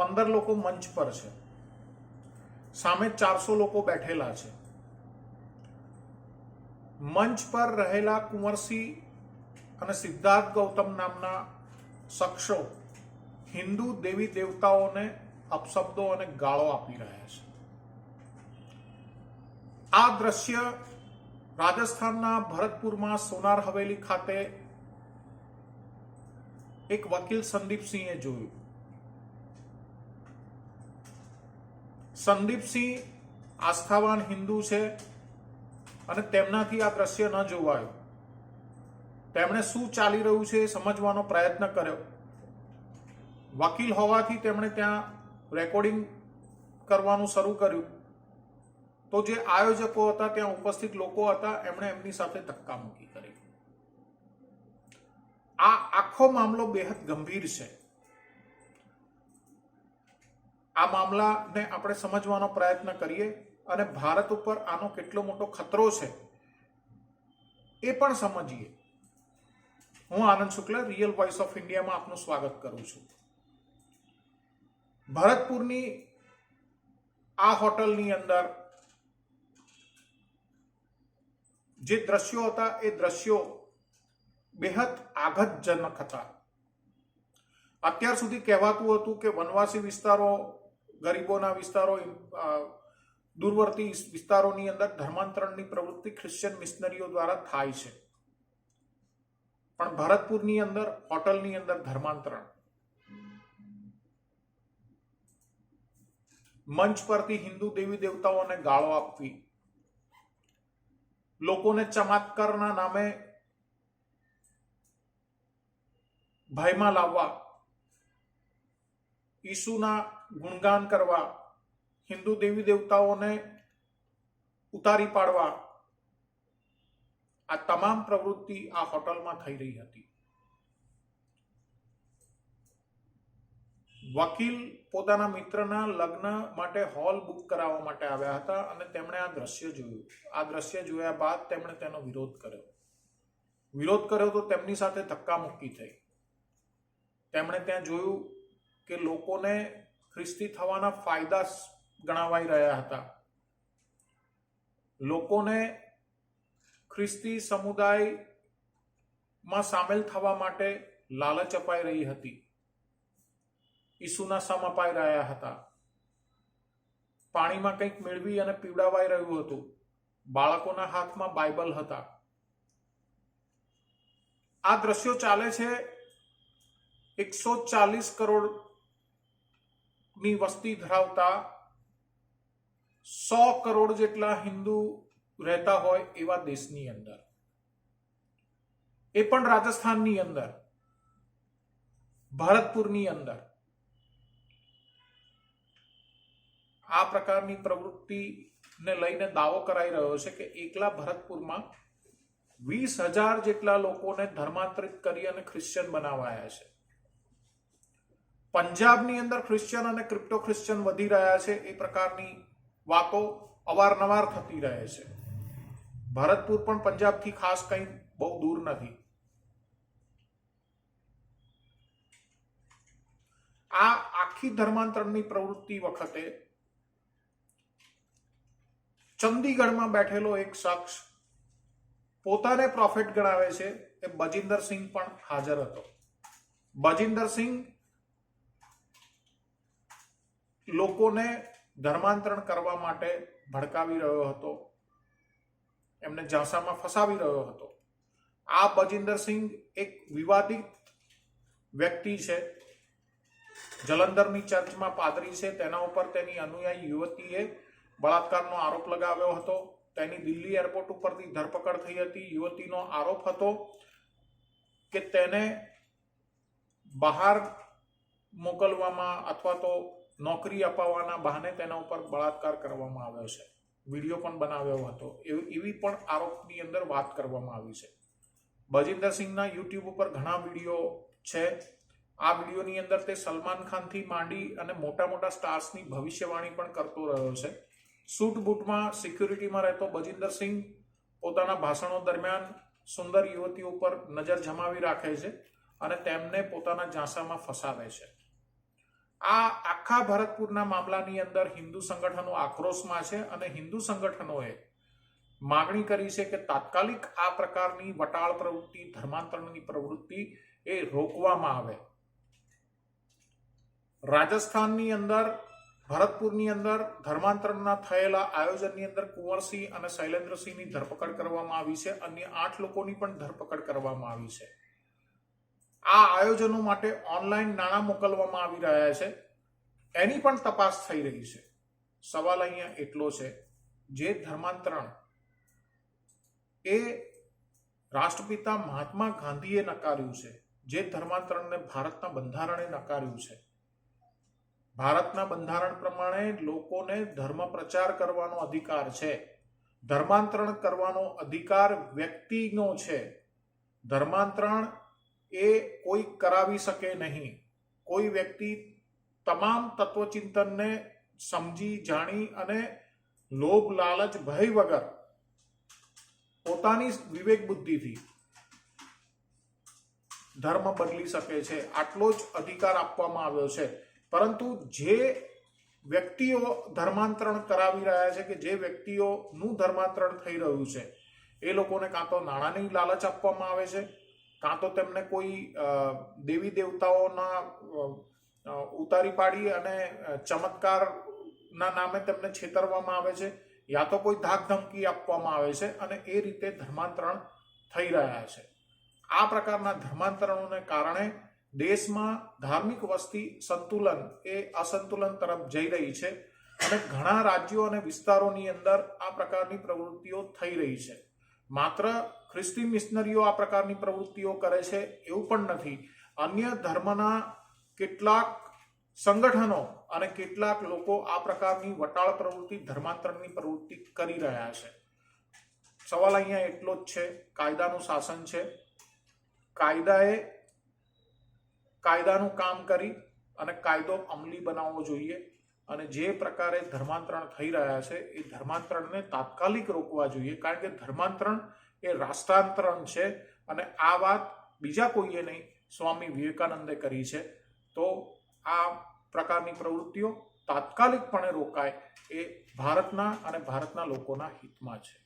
પંદર લોકો મંચ પર છે. સામે ચારસો લોકો બેઠેલા છે. મંચ પર રહેલા કુંવરસિંહ અને સિદ્ધાર્થ ગૌતમ નામના શખ્સો હિન્દુ દેવી દેવતાઓને અપશબ્દો અને ગાળો આપી રહ્યા છે. આ દ્રશ્ય રાજસ્થાનના ભરતપુરમાં સોનાર હવેલી ખાતે એક વકીલ સંદીપસિંહે જોયું. સંદીપસિંહ આસ્થાવાન હિન્દુ છે અને તેમનાથી આ દ્રશ્ય ન જોવાયું. તેમણે શું ચાલી રહ્યું છે સમજવાનો પ્રયત્ન કર્યો. વકીલ હોવાથી તેમણે ત્યાં રેકોર્ડિંગ કરવાનું શરૂ કર્યું. તો જે આયોજકો હતા, ત્યાં ઉપસ્થિત લોકો હતા, એમણે એમની સાથે ધક્કા મૂકી કરી. આ આખો મામલો બેહદ ગંભીર છે. આ મામલાને આપણે સમજવાનો પ્રયત્ન કરીએ અને ભારત ઉપર આનો કેટલો મોટો ખતરો છે એ પણ સમજીએ. હું Anand Shukla real voice of ઇન્ડિયામાં આપનું સ્વાગત કરું છું. ભરતપુરની આ હોટલની અંદર જે દ્રશ્યો હતા એ દ્રશ્યો બેહદ આઘતજનક હતા. અત્યાર સુધી કહેવાતું હતું કે વનવાસી વિસ્તારો ગરીબોના વિસ્તારો દૂરવર્તી વિસ્તારોની અંદર ધર્માંતરણની પ્રવૃત્તિ ખ્રિશ્ચન મિશનરીઓ દ્વારા થાય છે. પણ ભરતપુરની અંદર, હોટલની અંદર ધર્માંતરણ. મંચ પરથી હિન્દુ દેવી દેવતાઓને ગાળો આપવી. લોકોને ચમત્કારના નામે ભયમાં લાવવા. ઈસુના ગુણગાન કરવા, હિન્દુ દેવી દેવતાઓને ઉતારી પાડવા આ તમામ પ્રવૃત્તિ આ હોટલમાં થઈ રહી હતી. વકીલ પોતાના મિત્રના લગ્ન માટે હોલ બુક કરાવવા માટે આવ્યા હતા અને તેમણે આ દ્રશ્ય જોયું. આ દ્રશ્ય જોયા બાદ તેમણે તેનો વિરોધ કર્યો. વિરોધ કર્યો તો તેમની સાથે ધક્કા મુક્કી થઈ. તેમણે ત્યાં જોયું કે લોકોને ખ્રિસ્તી થવાના ફાયદા ગણાવાઈ રહ્યા હતા. લોકોને ખ્રિસ્તી સમુદાયમાં સામેલ થવા માટે લાલચ અપાઈ રહી હતી. ઈસુના સમ અપાઈ રહ્યા હતા. પાણીમાં કંઈક મેળવી અને પીવડાવાઈ રહ્યું હતું. બાળકોના હાથમાં બાઇબલ હતા. આ દ્રશ્યો ચાલે છે એકસો ચાલીસ કરોડ ની વસ્તી ધરાવતા સો કરોડ જેટલા હિન્દુ રહેતા હોય એવા દેશની અંદર. એ પણ રાજસ્થાનની અંદર. ભરતપુરની અંદર. આ પ્રકારની પ્રવૃત્તિને લઈને દાવો કરાઈ રહ્યો છે કે એકલા ભરતપુરમાં વીસ હજાર જેટલા લોકોને ધર્માંતરિત કરી અને ખ્રિશ્ચન બનાવાયા છે. પંજાબની અંદર ખ્રિશ્ચન અને ક્રિપ્ટો ખ્રિશ્ચન વધી રહ્યા છે, એ પ્રકારની વાતો અવારનવાર થતી રહે છે. ભરતપુર પણ પંજાબથી ખાસ કંઈ બહુ દૂર નથી. આ આખી ધર્માંતરણની પ્રવૃત્તિ વખતે ચંદીગઢમાં બેઠેલો એક શખ્સ પોતાને પ્રોફેટ ગણાવે છે, એ બજિંદર સિંહ પણ હાજર હતો. બજિંદર સિંહ લોકોને ધર્માંતરણ કરવા માટે ભડકાવી રહ્યો હતો. એમને ઝાંસામાં ફસાવી રહ્યો હતો. આ બજિંદર સિંહ એક વિવાદિત વ્યક્તિ છે. જલંધરની ચર્ચમાં પાદરી છે. તેના ઉપર તેની અનુયાયી યુવતીએ બળાત્કારનો આરોપ લગાવ્યો હતો. તેની દિલ્હી એરપોર્ટ ઉપરથી ધરપકડ થઈ હતી. યુવતીનો આરોપ હતો કે તેને બહાર મોકલવામાં અથવા તો નોકરી અપાવવાના બહાને તેના ઉપર બળાત્કાર કરવામાં આવ્યો છે. વીડિયો પણ બનાવ્યો હતો. એવી પણ આરોપની અંદર વાત કરવામાં આવી છે. બજિંદર સિંહના યુટ્યુબ ઉપર ઘણા વીડિયો છે. આ વિડીયોની અંદર તે સલમાન ખાનથી માંડી અને મોટા મોટા સ્ટાર્સની ભવિષ્યવાણી પણ કરતો રહ્યો છે. સૂટ બૂટમાં સિક્યુરિટીમાં રહેતો બજિંદર સિંહ પોતાના ભાષણો દરમિયાન સુંદર યુવતીઓ ઉપર નજર જમાવી રાખે છે અને તેમને પોતાના ઝાંસામાં ફસાવે છે. આ આખા ભરતપુરના મામલાની અંદર હિન્દુ સંગઠનો આક્રોશમાં છે અને હિન્દુ સંગઠનોએ માગણી કરી છે કે તાત્કાલિક આ પ્રકારની વટાળ પ્રવૃત્તિ, ધર્માંતરણની પ્રવૃત્તિ એ રોકવામાં આવે. રાજસ્થાનની અંદર, ભરતપુરની અંદર ધર્માંતરણના થયેલા આયોજનની અંદર કુંવરસિંહ અને શૈલેન્દ્રસિંહની ધરપકડ કરવામાં આવી છે. અન્ય આઠ લોકોની પણ ધરપકડ કરવામાં આવી છે. આ આયોજનો માટે ઓનલાઈન નાણાં મોકલવામાં આવી રહ્યા છે. એની પણ તપાસ થઈ રહી છે. સવાલ અહીંયા એટલો છે જે ધર્માંતરણ એ રાષ્ટ્રપિતા મહાત્મા ગાંધીએ નકાર્યું છે, જે ધર્માંતરણને ભારતના બંધારણે નકાર્યું છે. ભારતના બંધારણ પ્રમાણે લોકોને ધર્મ પ્રચાર કરવાનો અધિકાર છે. ધર્માંતરણ કરવાનો અધિકાર વ્યક્તિનો છે. ધર્માંતરણ એ કોઈ કરાવી શકે નહીં. કોઈ વ્યક્તિ તમામ તત્વચિંતનને સમજી, જાણી અને લોભ, લાલચ, ભય વગર પોતાની વિવેક બુદ્ધિથી ધર્મ બદલી શકે છે. આટલો જ અધિકાર આપવામાં આવ્યો છે. પરંતુ જે વ્યક્તિઓ ધર્માંતરણ કરાવી રહ્યા છે કે જે વ્યક્તિઓનું ધર્માંતરણ થઈ રહ્યું છે, એ લોકોને કાં તો નાણાંની લાલચ આપવામાં આવે છે કાં તો તેમને કોઈ દેવી દેવતાઓના ઉતારી પાડી અને ચમત્કારના નામે તેમને છેતરવામાં આવે છે, યા તો કોઈ ધાક ધમકી આપવામાં આવે છે અને એ રીતે ધર્માંતરણ થઈ રહ્યા છે. આ પ્રકારના ધર્માંતરણોને કારણે દેશમાં ધાર્મિક વસ્તી સંતુલન એ અસંતુલન તરફ જઈ રહી છે અને ઘણા રાજ્યો અને વિસ્તારોની અંદર આ પ્રકારની પ્રવૃત્તિઓ થઈ રહી છે. માત્ર ખ્રિસ્તી મિશનરીઓ આ પ્રકારની પ્રવૃત્તિઓ કરે છે એવું પણ નથી. અન્ય ધર્મના કેટલાક સંગઠનો અને કેટલાક લોકો આ પ્રકારની વટાળ પ્રવૃત્તિ, ધર્માંતરણની પ્રવૃત્તિ કરી રહ્યા છે. સવાલ અહીંયા એટલો જ છે, કાયદાનું શાસન છે. કાયદાએ કાયદાનું કામ કરી અને કાયદો અમલી બનાવવો જોઈએ અને જે પ્રકારે ધર્માંતરણ થઈ રહ્યા છે એ ધર્માંતરણને તાત્કાલિક રોકવા જોઈએ. કારણ કે ધર્માંતરણ એ રાષ્ટ્રાંતરણ છે અને આ વાત બીજા કોઈએ નહીં, સ્વામી વિવેકાનંદે કરી છે. તો આ પ્રકારની પ્રવૃત્તિઓ તાત્કાલિકપણે રોકાય એ ભારતના અને ભારતના લોકોના હિતમાં છે.